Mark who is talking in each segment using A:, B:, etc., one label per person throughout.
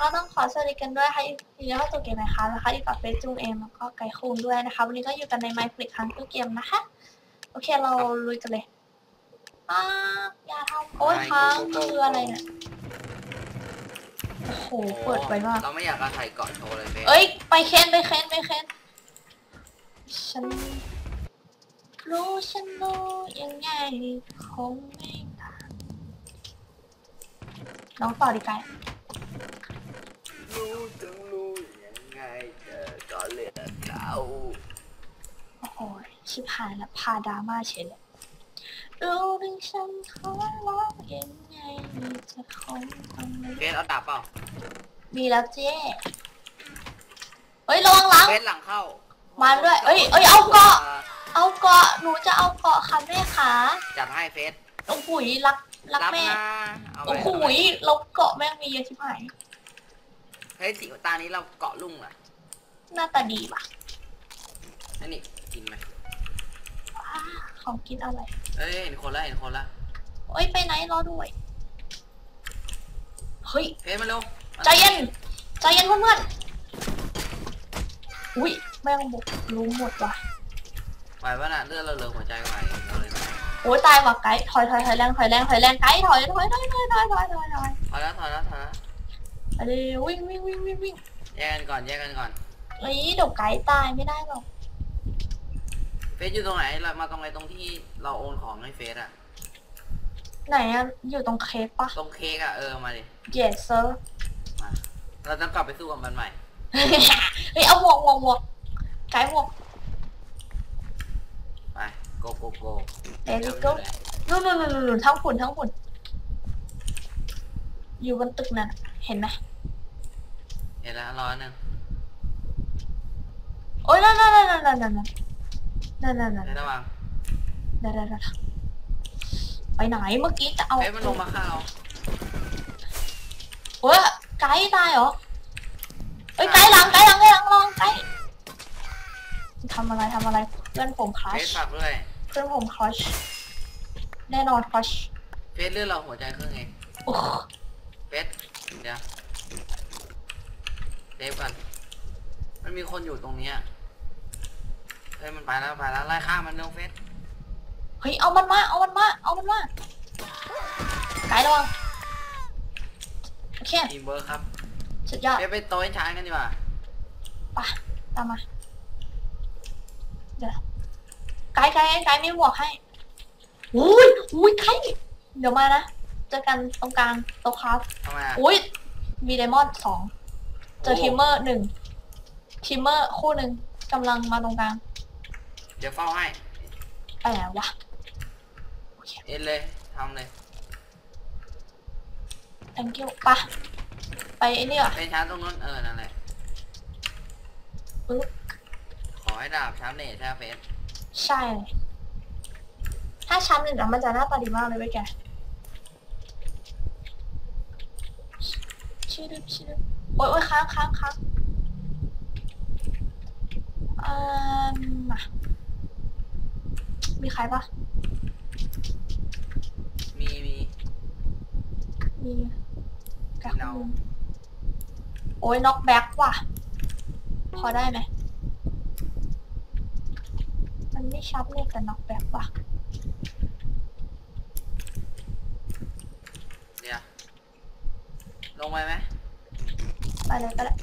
A: กันด้วยค่ะยินดีต้อนรับสู่เกมไหมคะนะคะอยู่กับเฟซจุงเองแล้วก็ไก่คูนด้วยนะคะ วันนี้ก็อยู่กันในไมค์ฟลิกครั้งคือเกมนะคะ โอเคเราลุยกันเลยอ้าอย่าทำโอ้ยค้างคืออะไรเนี่ยโอ้โหเปิดไวมาก
B: เราไม่อยากกระถ่ายเกาะโชว์เลยเฟซ
A: เอ้ยไปเค้นไปเค้นไปเค้นฉันรู้ฉันรู้ยังไงคงไม่ต่างน้องต่อดีไกล
B: รู้ถึงรู้ยังไงเธอก็เลือกเรา
A: โอ้โหชิบหายแล้วพาดราม่าเฉยเลยรู้ถึงฉันขอร้องยังไงจะคงต้องไม่
B: เฟซเอาดาบเปล่า
A: มีแล้วเจ๊เฮ้ยระวังหลัง
B: เฟซหลังเข้า
A: มาด้วยเอ้ยเอ้ยเอาเกาะ เอาเกาะหนูจะเอาเกาะค่ะแม่ขา
B: จัดให้เฟซ
A: โอ้โหยรักรัก
B: รับ
A: แม่
B: นะเอาไป
A: โอ้โหยเราเกาะแม่งมีเยอะชิบหาย
B: เฮ้ยสีตานี้เราเกาะลุ่งอะ
A: หน้าตาดีว่ะ
B: นั่นนี่กินไหม
A: อ้าของกินอะไร
B: เอ้ยเห็นคนละเห็นคนละ
A: เอ้ยไปไหนรอด้วย เฮ้ย
B: เฟซมาเร็ว
A: ใจเย็นใจเย็นเพื่อนๆอุ้ยแม่งบุกรู้หมดว่ะ
B: ไหวปะน่ะเลือดเราเหลือหัวใจไหวเราเลย
A: โอ้ยตายว่ะไกด์ถอยถอยถอยแรงถอยแรงถอยแรงไกด์ถอยถอยถอยถอยถอยถอยถอยถอย
B: ถอยแล้วถอยแล้วถอยแล้ว
A: ไปเลยวิ่งวิ่งวิ่งวิ่งวิ่ง
B: แยกกันก่อนแยกกันก่อน
A: เฮ้ยเดี๋ยวไกด์ตายไม่ได้หรอก
B: เฟซอยู่ตรงไหนเรามาตรงไหนตรงที่เราโอนของให้เฟซอะ
A: ไหนอะอยู่ตรงเค้กปะ
B: ตรงเค้กอะเออมาดิ
A: yes sir
B: มาเราจะกลับไปสู้กับมันใหม่
A: เฮ้ยเอาหมวกหมวกหมวกไกด์หมวก
B: ไปโกโกโก
A: There we go นู่นนู่นนู่นนู่นทั้งฝุ่นทั้งฝุ่นอยู่บนตึกนั่นอะ เห็นไหม
B: เห็นแล้วร้อยหนึ่ง
A: โอ้ยนั่นนั่นนั่นนั่นนั่นนั่นนั่นนั่นนั่น
B: ในระหว่าง
A: เดี๋ยวเดี๋ยวเดี๋ยวไปไหนเมื่อกี้จะเอา
B: เฟซมันลงมาข้าว
A: เฮ้ยไกด์ตายเหรอเฮ้ยไกด์หลังไกด์หลังไกด์หลังลองไกด์ทำอะไรทำอะไรเพื่อนผมคลั
B: เฟ
A: ช
B: ซฝากด้วย
A: เพื่อนผมคลัชแน่นอนคลัช
B: เฟซเลือดเราหัวใจครึ่งเอง
A: โอ้
B: เฟซเดี๋ยวเดฟกันมันมีคนอยู่ตรงเนี้ยเฮ้ยมันไปแล้วไปแล้วไล่ข้ามมันเร็วเฟซ
A: เฮ้ยเอามันมาเอามันมาเอามันมาไกด์ระวังโอเค
B: ทีมเวิร์คครับ
A: สุดยอด
B: เฟซไปโต๊ะให้ช้างกันดีกว่า
A: ไปตามมาเดี๋ยวไกด์ไกด์ไกด์ไม่หมวกให้อุ้ยอุ้ยไกด์เดี๋ยวมานะ เจอกันตรงกลางโต๊ะครับ
B: ทำไมอะ
A: อุ้ยมีไดมอนด์สองเจอทิมเมอร์หนึ่งทิมเมอร์คู่หนึ่งกำลังมาตรงกลาง
B: เดี๋ยวเฝ้าให้
A: ไปไหนวะ
B: เอ็นเลยทำเลย
A: thank you ไปะไปไอ้นี่อะ
B: เป็นช้างตรงนู้นเออนั่นแหละ
A: ปึ๊บ
B: ขอให้ดาบช้างเนตใช่ไหมเฟซ
A: ใช่เลยถ้าชั้นหนึ่งอะมันจะหน้าตาดีมากเลยเว้ยแก ชื่อดึบชื่อดึบโอ๊ยโอ๊ยค้างค้างค้างอ่ามามีใครปะ
B: มีมี
A: มีแกคนหนึงโอ้ยน็อกแบ็กว่ะ พอได้ไหมมันไม่ชัดเลยแต่น็อกแบ็กว่ะ
B: เดี๋ยว ลงไปไหม
A: ไปเลยก็ได้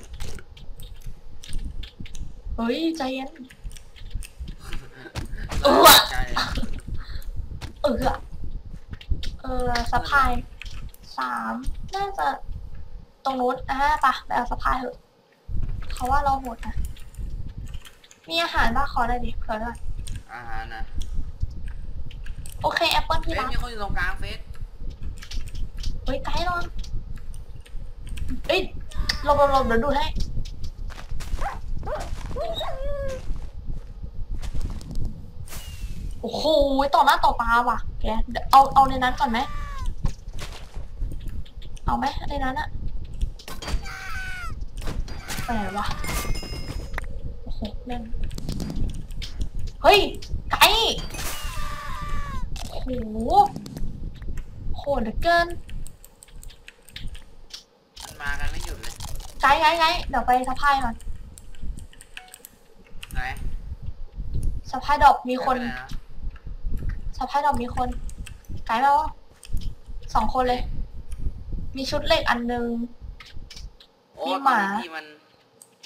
A: เฮ้ย ใจเย็น เออว่ะ
B: ใช่
A: เอออะเออสะพายสามน่าจะตรงนู้นอะปะไปเอาสะพายเถอะเขาว่าเราโหดนะมีอาหารบ้าขอได้ดิเผื่อด้วย
B: อาหารนะ
A: โอเคแอปเปิล
B: เฟ
A: ที่
B: ซ
A: รัก
B: มีคนอยู่ตรงกลางเฟซ
A: เฮ้ยไกด์ลอง เอ้ยหลบหลบหลบเดี๋ยวดูให้ โอ้โหต่อหน้าต่อตาว่ะแกเดี๋ยวเอาเอาในนั้นก่อนไหม เอาไหมในนั้นอะไปไหนวะโอ้โหแม่งเฮ้ย ไกด์โอ้โหโหดเหลือเกิน
B: มันมากัน ไม่หยุดเลย
A: ไกด์ไกด์ไกด์เดี๋ยวไปสะพายก่อน
B: ไหน
A: สะพายดอกมีคน
B: ไปไหะ
A: สะพายดอกมีคน ไกด์มาวะสองคนเลย มีชุดเหล็กอันนึง
B: โอ้
A: มี
B: ต
A: ห
B: อน
A: มา
B: นี้ที่มัน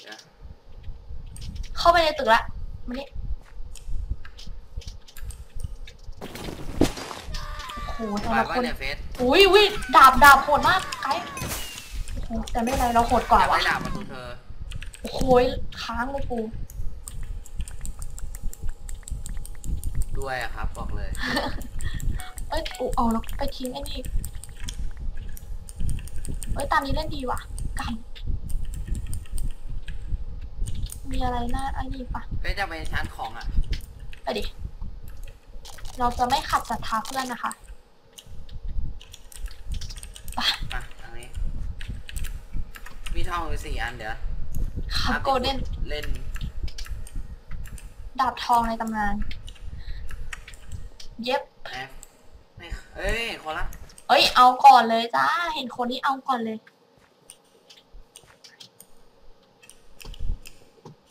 B: เดี๋ยว
A: เข้าไปในตึกละมานี่โอ้โหแต่
B: มา
A: ละ
B: ว่า
A: คน
B: เนี่ยเฟส
A: อุ้ยอุ้ยดาบดาบโหดมากไกด์โอ้โห แต่ไม่เป็นไรเราโหดกว่า
B: อยาก
A: ว่ะ
B: ได้ดาบมาดูเธอ
A: โอ้โหค้างเลยกู
B: ด้วยอะครับบอกเลย
A: เอ้ยกูเอาแล้วไปทิ้งไอ้นี่เอ้ยตามนี้เล่นดีว่ะกำมีอะไรน่าไอ้นี่ปะ
B: เฟสจะไปชั้นของอะ
A: ไปดิ เราจะไม่ขัดศรัทธาเพื่อนนะคะ
B: มา ทางนี้มีทองอยู่สี่อันเดี๋ยว
A: ครับ
B: อะ
A: โกลเด้น
B: เล่น
A: ดาบทองในตำนาน เย็บ
B: แอฟไม่เอ้ยคนละ
A: เอ้ย เอาก่อนเลยจ้า เห็นคนนี้เอาก่อนเลย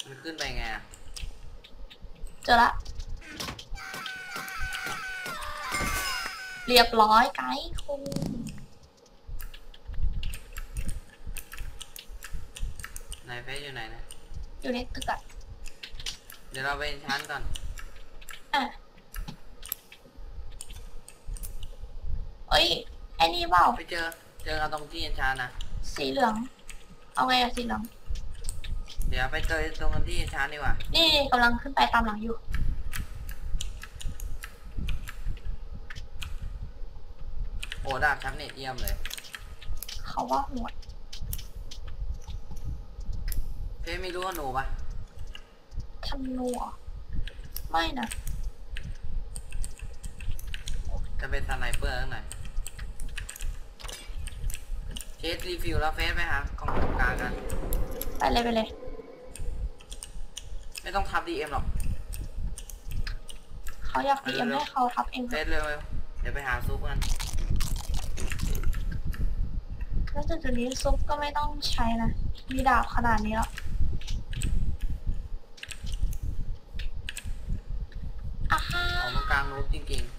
B: มันขึ้นไปไงอะ
A: เจอละ เรียบร้อยไกด์คุง
B: ไหนเฟสอยู่ไหนนะ
A: อยู่ในตึกอะ
B: เดี๋ยวเราไปชั้นก่อน
A: อะเอ้ยไอ้นี่เปล่า
B: ไปเจอ เจอกันตรงที่ยันชานนะ
A: สีเหลือง เอาไงอะสีเหลือง
B: เดี๋ยวไปเจอตรงกันที่ยันชานดีกว่า
A: นี่กำลังขึ้นไปตามหลังอยู่
B: โอ้ดาบชับเน็ตเยี่ยมเลย
A: เขาว่าหวด
B: เฟสไม่รู้ว่าหนูปะ
A: ธนูเหรอไม่นะ
B: จะเป็นสไนเปอร์ข้างในเคสรีฟิลแล้วเฟสไปหากล่องตรงกลางกัน
A: ไปเลยไปเลย
B: ไม่ต้องทับดีเอ็มหรอก
A: เขาอยากพีเอ็ม
B: เร็วๆ
A: ให้เขาทับเอง
B: เฟสเร็วๆเดี๋ยวไปหาซุปกัน
A: แล้วจุดๆนี้ซุปก็ไม่ต้องใช้นะ มีดาบขนาดนี้แล้วอ่าฮะ
B: ของตรงกลางนูบ จริงๆ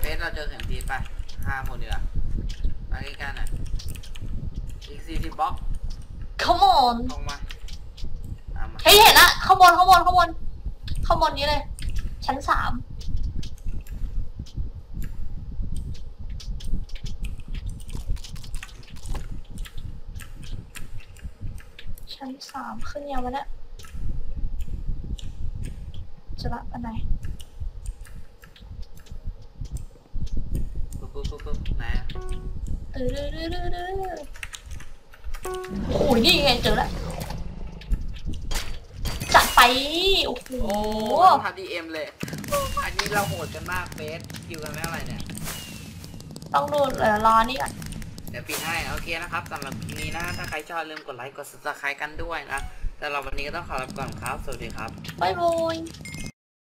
B: เฟสเราเจอเข็มทีไปห้าคนเดียวามาใกล้ๆหน่อยอีกสี่สิบบล็อก
A: come on
B: ตรงมาตามมา
A: เฮ้ยเห็นละข้างบนข้างบนข้างบนข้างบนนี้เลย ชั้นสามชั้นสามขึ้นยังวะเนี่ย จะละอันไหน
B: ปุ๊บปุ๊บปุ๊บปุ๊บไหนอะ
A: ตื้อดื้อดื้อเอดื้อโอ้ยนี่ไงเจอแล้วจัดไป โอ้โห
B: โอ้ต้องทับดีเอ็มเลยอันนี้เราโหดกันมากเฟสคิวกันไม่เท่าไหร่เนี่ย
A: ต้องดูเหลือรอนี่ก่อน
B: เดี๋ยวปิดให้โอเคนะครับสำหรับคลิปนี้นะ ถ้าใครชอบลืมกดไลค์กด subscribe กันด้วยนะ แต่เราวันนี้ก็ต้องขอลาไปก่อนครับ สวัสดีครับ
A: บ๊ายบาย